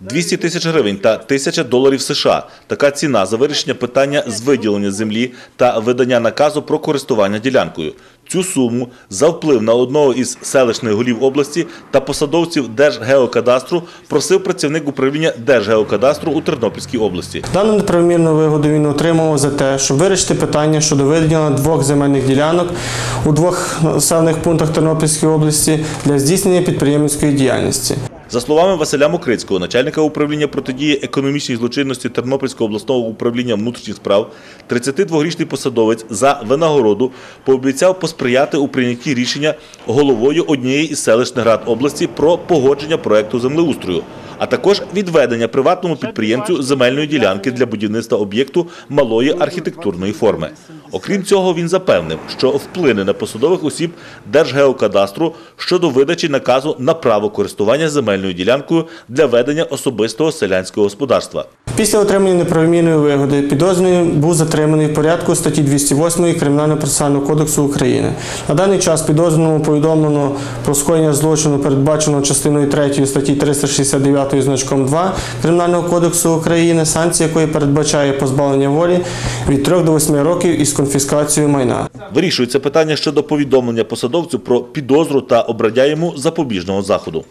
200 тисяч гривень та 1000 доларів США. Така ціна за вирішення питання з виділення землі та видання наказу про користування ділянкою. Цю суму за вплив на одного із селищних голів області та посадовців Держгеокадастру просив працівник управління Держгеокадастру у Тернопільській області. Дану неправомірну вигоду він отримав за те, щоб вирішити питання щодо виділення двох земельних ділянок у двох населених пунктах Тернопільської області для здійснення підприємницької діяльності. За словами Василя Мокрицького, начальника управління протидії економічній злочинності Тернопільського обласного управління внутрішніх справ, 32-річний посадовець за винагороду пообіцяв посприяти у прийнятті рішення головою однієї із селищних рад області про погодження проекту землеустрою, а також відведення приватному підприємцю земельної ділянки для будівництва об'єкту малої архітектурної форми. Окрім цього, він запевнив, що вплине на посадових осіб Держгеокадастру щодо видачі наказу на право користування земельною ділянкою для ведення особистого селянського господарства. Після отримання неправомірної вигоди підозрюваний був затриманий в порядку статті 208 Кримінального процесуального кодексу України. На даний час підозрюваному повідомлено про скоєння злочину, передбаченого частиною 3 статті 369 значком 2 Кримінального кодексу України, санкція якої передбачає позбавлення волі від 3 до 8 років із конфіскацією майна. Вирішується питання щодо повідомлення посадовцю про підозру та обрання йому запобіжного заходу.